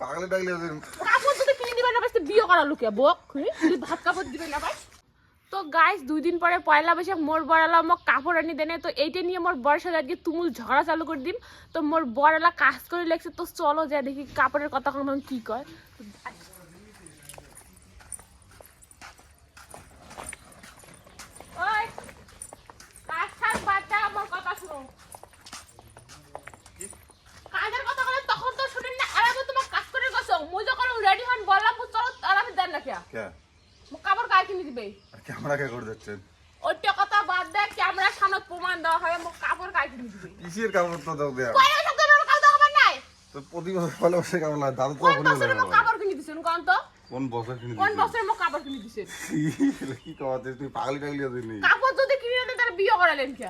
পাগলে ডাকলে লোকে, বক ভাত কাপড় দিবেন তো গাইস দুই দিন পরে পয়লা বৈশাখ, মোর বড়ালা মোক কাপড় আনি দেনে, তো এইটা নিয়ে মোর বড় সাথে আজকে তুমুল ঝগড়া চালু করে দিম। তো মোর বড়ালা কাজ করে লেগছে, তো চলো যা দেখি কাপড়ের কথা কখন কি কয় ওই কাজ ছাড় বাচ্চা আমার কথা শুনো কাজের কথা বলে তখন তো শুনেন না আর আমি তোমার কাজ করে গেছো মুই যখন রেডি হন বললাম মুই চলো আর আমি দেন না কে কে? মুই কাপড় গায়ে কিনে দিবে? আর ক্যামেরা কে করে ওইটা কথা বাদ দে ক্যামেরার সামনে প্রমাণ দেওয়া মুই কাপড় কিনে দিবে। কিসের কাপড় তো দাও দেয়া? কয় কাপড় দেখাবার নাই? তো প্রতি বছর ভালো বসে কেমন লাগে দাদু তো কাপড় কিনে দিছেন কোন তো? কোন বছর কিনে? বছরে কাপড় কিনে দিছেন? কি কমাতে তুই পাগলি টাগলি ওদের নেই কাপড় যদি কিনে দেন তাহলে বিয়ে করালেন কে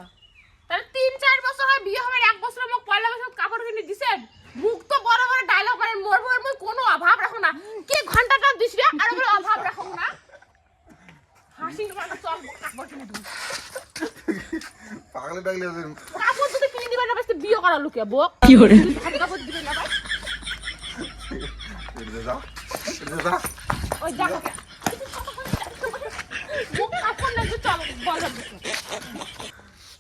তাহলে তিন চার বছর হয় বিয়ে হবে এক বছর মুখ পয়লা বছর কাপড় কিনে দিছেন? মুখ তো বড় বড় ডায়লগ করেন মোর মোর মুই কোনো অভাব রাখো না কি ঘন্টাটা দিস রে আর বলে অভাব রাখো না পাগলি ওদের কাপড় যদি কিনে দিবেন না বাসতে বিয়ে করা লোকে বক কি করে? কাপড় দিবেন না ভাই এদিকে যা ওই দেখো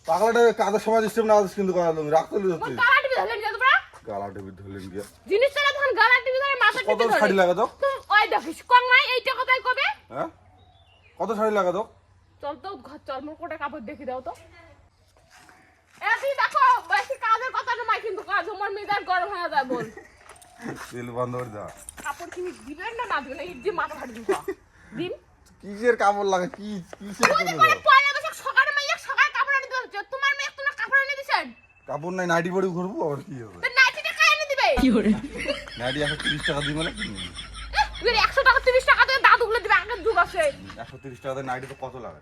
পাগলাটা কাদের সময় সিস্টেম না আছিস কিন্তু করা তুমি রাখতে লিয়ে মুখ যাচ্ছিস গালা টিভি ধরলেন যা তোমরা? গালা টেবিল ধরলেন গিয়া জিনিস তখন গালা টিভি ধরে মাথা কত শাড়ি লাগা তুমি ওই দেখিস কম নাই এইটা কথাই কবে? হ্যাঁ? কত শাড়ি লাগা চল তো ঘর চল মোর কোটা কাপড় দেখি দাও তো। এদি দেখো বেশি কাজের কথা নয় কিন্তু কাজ আমার মেজাজ গরম হয়ে যায় বল। তেল বন্ধ করে যা কাপড় কিনে দিবেন না না দিবেন? এই যে মাথা ফাটি দিব দিন। কিসের কাপড় লাগে? কি কিসের করে পয়লা বৈশাখ সকালে মেয়ে সকালে কাপড় এনে দিতে তোমার মেয়ে তোমার কাপড় এনে দিছেন কাপড় নাই নাইটি পরে ঘুরবো আবার কি হবে? তো নাইটিটা কাই এনে দিবে? নাইটি একশো তিরিশ টাকা দিই মানে কিনবো এর একশো টাকা তিরিশ টাকা দিয়ে দিবে আগের যুগ আছে। একশো তিরিশ টাকা দিয়ে নাইটি তো কত লাগে?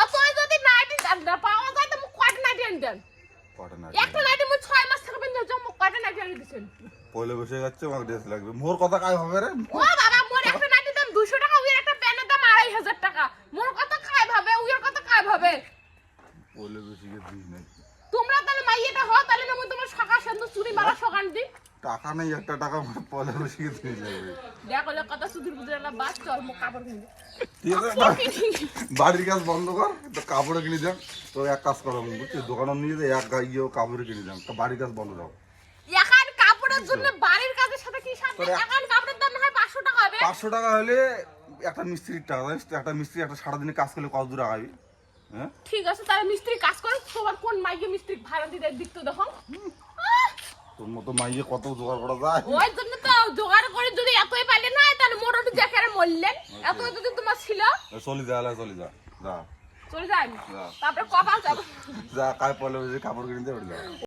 অতই যদি নাইটি না পাওয়া যায় তো মুখ কয়টা নাইটি এনে দেন? নাইটি একটা নাইটি মুখ ছয় মাস থেকে বেঁধে যাও মুখ কয়টা নাইটি এনে দিছেন? পয়লা বসে যাচ্ছে আমার ড্রেস লাগবে। মোর কথা কাজ হবে রে? ও বাবা মোর একটা নাইটির দাম দুশো টাকা উইয়ের একটা প্যান্টের দাম আড়াই হাজার টাকা। মোর কত খায় ভাবে উইয়ের কত খায় ভাবে? পয়লা বসে গিয়ে দিস নাই তোমরা তাহলে মাইয়েটা হও তাহলে না মুই তোমার সকাল সন্ধ্যা চুরি মারা সকাল দিন টাকা নেই একটা টাকা পয়লা বসে গিয়ে দিস লাগবে দেখো কথা সুধীর বুঝে না বাস চল মুখ কাপড় কিনে বাড়ির কাজ বন্ধ কর তো কাপড়ে কিনে যাম তো এক কাজ করো বুঝছিস দোকানে নিয়ে যাই এক গা ইয়েও কাপড়ে কিনে যাম তো বাড়ির কাজ বন্ধ রাখো। এখন কাপড়ের জন্য বাড়ির কাজের সাথে কি সাথে? এখন কাপড়ের দাম হয় পাঁচশো টাকা হবে। পাঁচশো টাকা হলে একটা মিস্ত্রির টাকা একটা মিস্ত্রি একটা সারাদিনে কাজ করলে কত দূর আগাবি? হ্যাঁ? ঠিক আছে তাহলে মিস্ত্রি কাজ করে তোমার কোন মাইকে মিস্ত্রি ভাড়া দিতে দিত দেখো। তোর মতো মাইয়ে কত জোগাড় করা যায়? ওই জন্য তো জোগাড় করে যদি এতই পাইলে না তাহলে মোটামুটি জ্যাকেরে মরলেন। এত যদি তোমার ছিল? চলি যা লা, চলি যা যা। চলে যা। তারপরে কপাল যাব যা কাই পয়লা বসে কাপড় কিনতে দিয়ে যা